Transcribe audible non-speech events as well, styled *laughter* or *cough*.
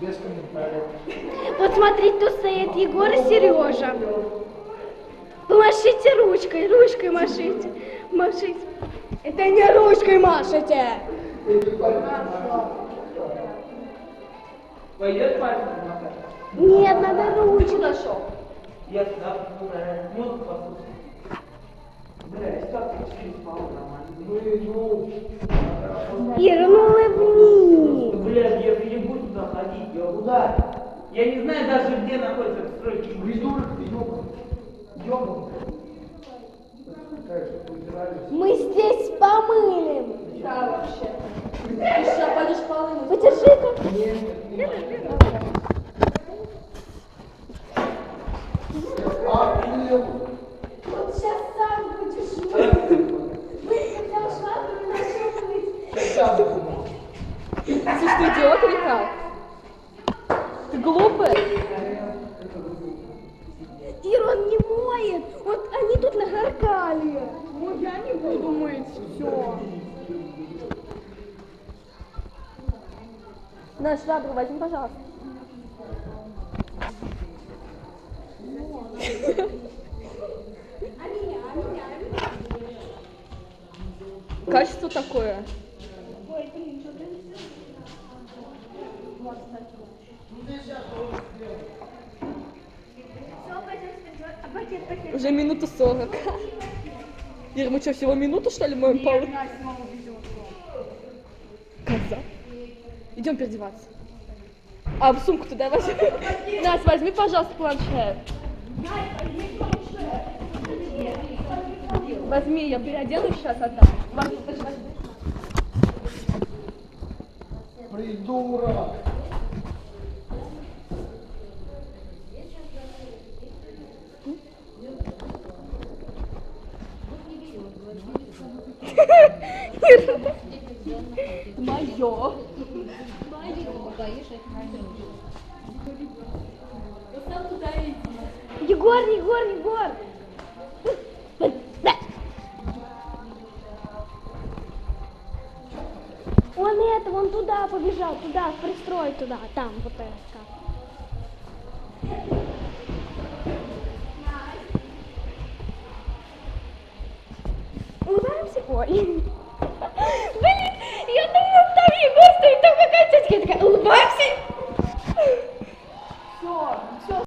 Без комментариев. Вот смотрите, тут стоит Егор и Сережа. Помашите ручкой, ручкой машите. Машите. Это не ручкой машите. Пойдет пальцем макать? Нет, надо ручкой. Нашел. Я туда мозг послушаю. Бля, как ты через палку нормально? Мы, ну, Ира, ну улыбнись. Блядь, я не буду туда ходить, я куда? Я не знаю даже, где находится стройки. придурок ты выбирались. Мы здесь помылим. Да, вообще. Ты что, пойдешь полы? Подержи-ка. Вот сейчас сам будешь мыть. Мы когда ушла, не начал мыть. Сейчас. Слушай, ты идиот или как? Ты глупый? Ира, он не моет. Вот они тут нагоркали. Ну, я не буду мыть, все. На, швабру возьми, пожалуйста. Качество такое. Уже минуту сорок. Ир, мы что, всего минуту, что ли, моем полы? Коза. Идем переодеваться. А, в сумку туда возьми. *laughs* Настя, возьми, пожалуйста, планшет. Возьми, я переоденусь сейчас, отдам. Возьми, возьми, возьми. Придурок. Мое. Егор, Егор, Егор. Он это, он туда побежал, туда, в пристрой туда, там, вот это. Улыбаемся? Ой. Блин, я думала, там Егор